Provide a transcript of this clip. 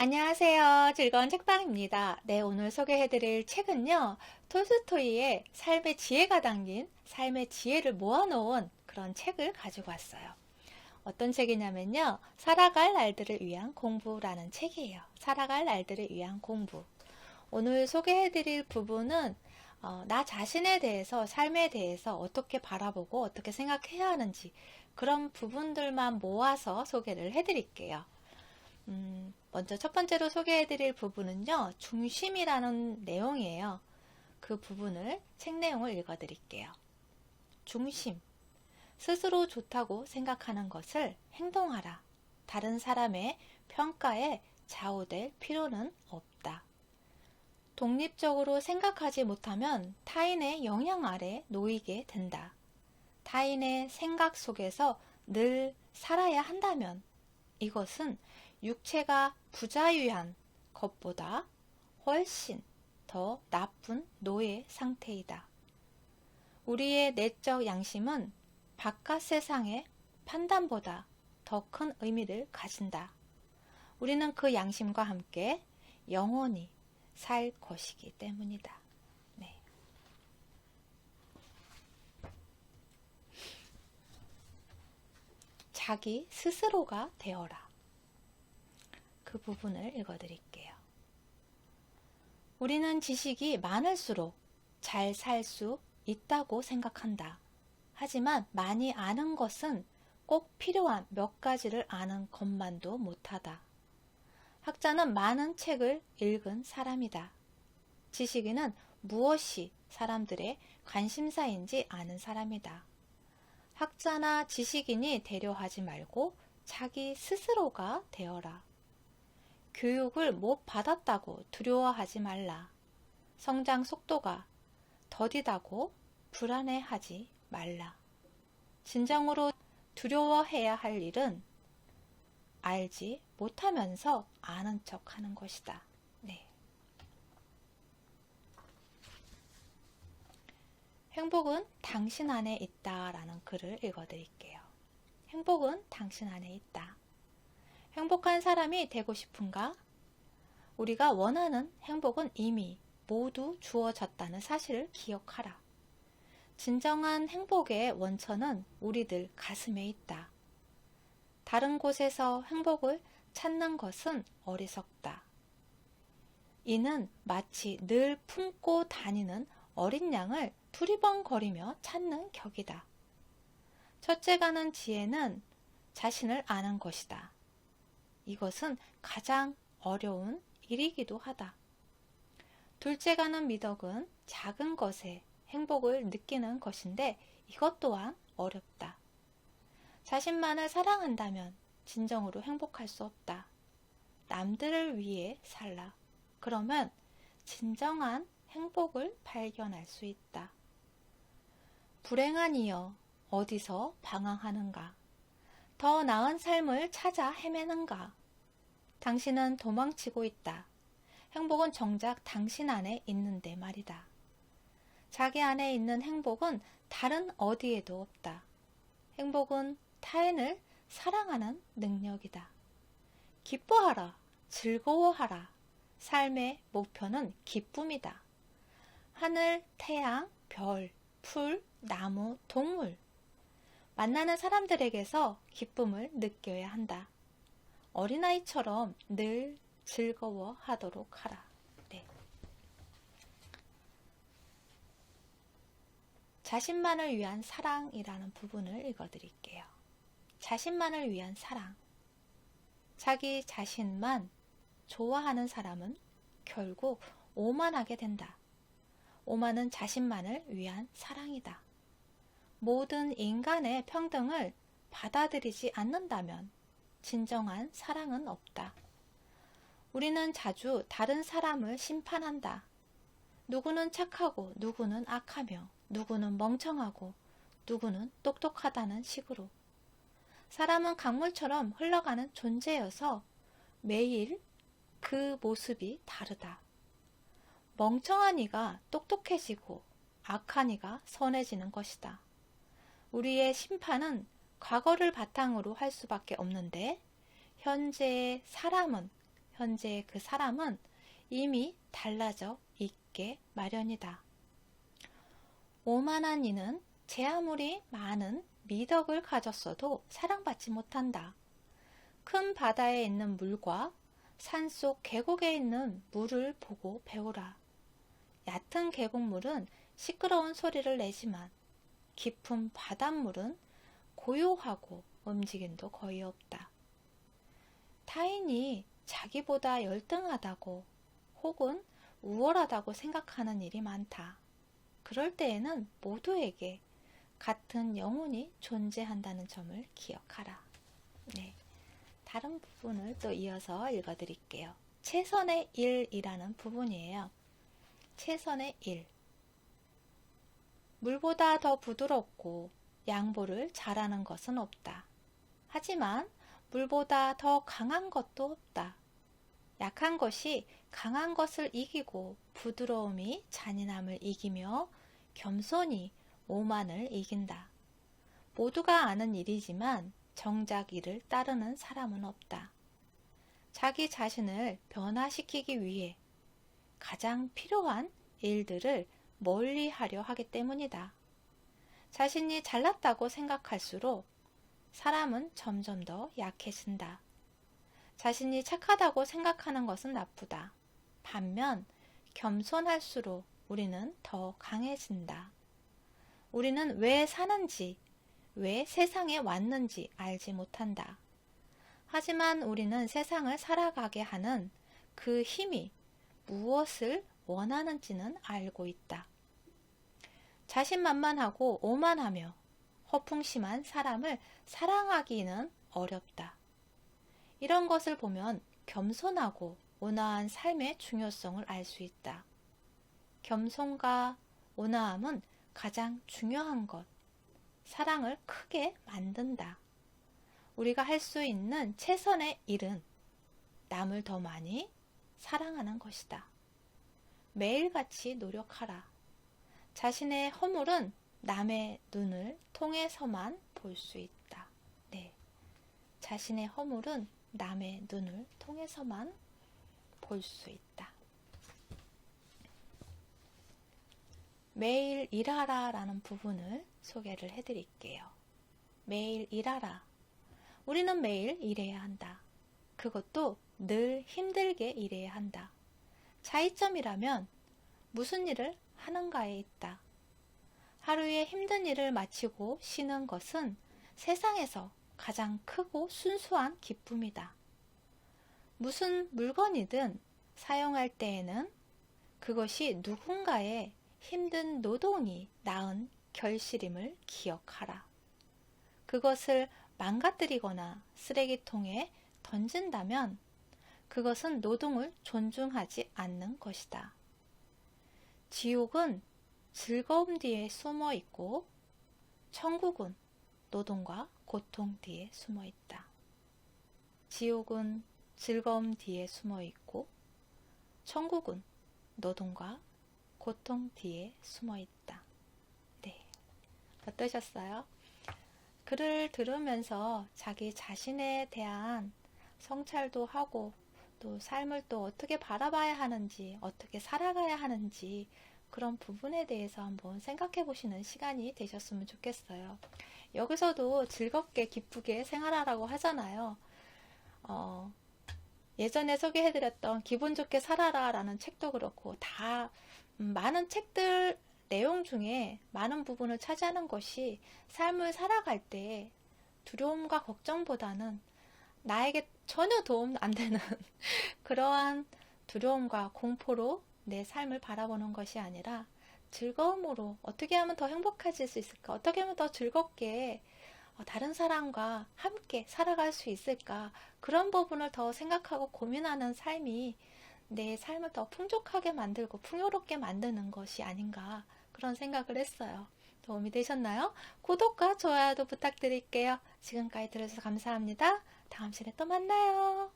안녕하세요. 즐거운 책방입니다. 네, 오늘 소개해드릴 책은요, 톨스토이의 삶의 지혜가 담긴 삶의 지혜를 모아놓은 그런 책을 가지고 왔어요. 어떤 책이냐면요, 살아갈 날들을 위한 공부라는 책이에요. 살아갈 날들을 위한 공부. 오늘 소개해드릴 부분은 어, 나 자신에 대해서, 삶에 대해서 어떻게 바라보고 어떻게 생각해야 하는지 그런 부분들만 모아서 소개를 해드릴게요. 음, 먼저 첫 번째로 소개해드릴 부분은요, 중심이라는 내용이에요. 그 부분을 책 내용을 읽어드릴게요. 중심. 스스로 좋다고 생각하는 것을 행동하라. 다른 사람의 평가에 좌우될 필요는 없다. 독립적으로 생각하지 못하면 타인의 영향 아래 놓이게 된다. 타인의 생각 속에서 늘 살아야 한다면 이것은 육체가 부자유한 것보다 훨씬 더 나쁜 노예 상태이다. 우리의 내적 양심은 바깥 세상의 판단보다 더 큰 의미를 가진다. 우리는 그 양심과 함께 영원히 살 것이기 때문이다. 네. 자기 스스로가 되어라. 그 부분을 읽어드릴게요. 우리는 지식이 많을수록 잘 살 수 있다고 생각한다. 하지만 많이 아는 것은 꼭 필요한 몇 가지를 아는 것만도 못하다. 학자는 많은 책을 읽은 사람이다. 지식인은 무엇이 사람들의 관심사인지 아는 사람이다. 학자나 지식인이 되려 하지 말고 자기 스스로가 되어라. 교육을 못 받았다고 두려워하지 말라. 성장 속도가 더디다고 불안해하지 말라. 진정으로 두려워해야 할 일은 알지 못하면서 아는 척 하는 것이다. 네. 행복은 당신 안에 있다 라는 글을 읽어드릴게요. 행복은 당신 안에 있다. 행복한 사람이 되고 싶은가? 우리가 원하는 행복은 이미 모두 주어졌다는 사실을 기억하라. 진정한 행복의 원천은 우리들 가슴에 있다. 다른 곳에서 행복을 찾는 것은 어리석다. 이는 마치 늘 품고 다니는 어린 양을 두리번거리며 찾는 격이다. 첫째 가는 지혜는 자신을 아는 것이다. 이것은 가장 어려운 일이기도 하다. 둘째 가는 미덕은 작은 것에 행복을 느끼는 것인데 이것 또한 어렵다. 자신만을 사랑한다면 진정으로 행복할 수 없다. 남들을 위해 살라. 그러면 진정한 행복을 발견할 수 있다. 불행한 이여 어디서 방황하는가? 더 나은 삶을 찾아 헤매는가? 당신은 도망치고 있다. 행복은 정작 당신 안에 있는데 말이다. 자기 안에 있는 행복은 다른 어디에도 없다. 행복은 타인을 사랑하는 능력이다. 기뻐하라, 즐거워하라. 삶의 목표는 기쁨이다. 하늘, 태양, 별, 풀, 나무, 동물. 만나는 사람들에게서 기쁨을 느껴야 한다. 어린아이처럼 늘 즐거워하도록 하라. 네. 자신만을 위한 사랑이라는 부분을 읽어드릴게요. 자신만을 위한 사랑. 자기 자신만 좋아하는 사람은 결국 오만하게 된다. 오만은 자신만을 위한 사랑이다. 모든 인간의 평등을 받아들이지 않는다면 진정한 사랑은 없다. 우리는 자주 다른 사람을 심판한다. 누구는 착하고 누구는 악하며 누구는 멍청하고 누구는 똑똑하다는 식으로. 사람은 강물처럼 흘러가는 존재여서 매일 그 모습이 다르다. 멍청한 이가 똑똑해지고 악한 이가 선해지는 것이다. 우리의 심판은 과거를 바탕으로 할 수밖에 없는데 현재의 사람은 현재 그 사람은 이미 달라져 있게 마련이다. 오만한 이는 제 아무리 많은 미덕을 가졌어도 사랑받지 못한다. 큰 바다에 있는 물과 산속 계곡에 있는 물을 보고 배우라. 얕은 계곡물은 시끄러운 소리를 내지만 깊은 바닷물은 고요하고 움직임도 거의 없다. 타인이 자기보다 열등하다고 혹은 우월하다고 생각하는 일이 많다. 그럴 때에는 모두에게 같은 영혼이 존재한다는 점을 기억하라. 네. 다른 부분을 또 이어서 읽어 드릴게요. 최선의 일이라는 부분이에요. 최선의 일. 물보다 더 부드럽고 양보를 잘하는 것은 없다. 하지만 물보다 더 강한 것도 없다. 약한 것이 강한 것을 이기고 부드러움이 잔인함을 이기며 겸손이 오만을 이긴다. 모두가 아는 일이지만 정작 이를 따르는 사람은 없다. 자기 자신을 변화시키기 위해 가장 필요한 일들을 멀리 하려 하기 때문이다. 자신이 잘났다고 생각할수록 사람은 점점 더 약해진다. 자신이 착하다고 생각하는 것은 나쁘다. 반면 겸손할수록 우리는 더 강해진다. 우리는 왜 사는지, 왜 세상에 왔는지 알지 못한다. 하지만 우리는 세상을 살아가게 하는 그 힘이 무엇을 원하는지는 알고 있다. 자신만만하고 오만하며 허풍심한 사람을 사랑하기는 어렵다. 이런 것을 보면 겸손하고 온화한 삶의 중요성을 알 수 있다. 겸손과 온화함은 가장 중요한 것. 사랑을 크게 만든다. 우리가 할 수 있는 최선의 일은 남을 더 많이 사랑하는 것이다. 매일같이 노력하라. 자신의 허물은 남의 눈을 통해서만 볼 수 있다. 네. 자신의 허물은 남의 눈을 통해서만 볼 수 있다. 매일 일하라 라는 부분을 소개를 해드릴게요. 매일 일하라. 우리는 매일 일해야 한다. 그것도 늘 힘들게 일해야 한다. 차이점이라면 무슨 일을 하는가에 있다. 하루에 힘든 일을 마치고 쉬는 것은 세상에서 가장 크고 순수한 기쁨이다. 무슨 물건이든 사용할 때에는 그것이 누군가의 힘든 노동이 낳은 결실임을 기억하라. 그것을 망가뜨리거나 쓰레기통에 던진다면 그것은 노동을 존중하지 않는 것이다. 지옥은 즐거움 뒤에 숨어 있고 천국은 노동과 고통 뒤에 숨어 있다. 지옥은 즐거움 뒤에 숨어 있고 천국은 노동과 고통 뒤에 숨어 있다. 네. 어떠셨어요? 글을 들으면서 자기 자신에 대한 성찰도 하고 또 삶을 또 어떻게 바라봐야 하는지, 어떻게 살아가야 하는지 그런 부분에 대해서 한번 생각해 보시는 시간이 되셨으면 좋겠어요. 여기서도 즐겁게 기쁘게 생활하라고 하잖아요. 어, 예전에 소개해드렸던 기분 좋게 살아라 라는 책도 그렇고 다 음, 많은 책들 내용 중에 많은 부분을 차지하는 것이 삶을 살아갈 때 두려움과 걱정보다는 나에게 전혀 도움 안 되는 그러한 두려움과 공포로 내 삶을 바라보는 것이 아니라 즐거움으로 어떻게 하면 더 행복해질 수 있을까? 어떻게 하면 더 즐겁게 어, 다른 사람과 함께 살아갈 수 있을까? 그런 부분을 더 생각하고 고민하는 삶이 내 삶을 더 풍족하게 만들고 풍요롭게 만드는 것이 아닌가 그런 생각을 했어요. 도움이 되셨나요? 구독과 좋아요도 부탁드릴게요. 지금까지 들어주셔서 감사합니다. 다음 시간에 또 만나요.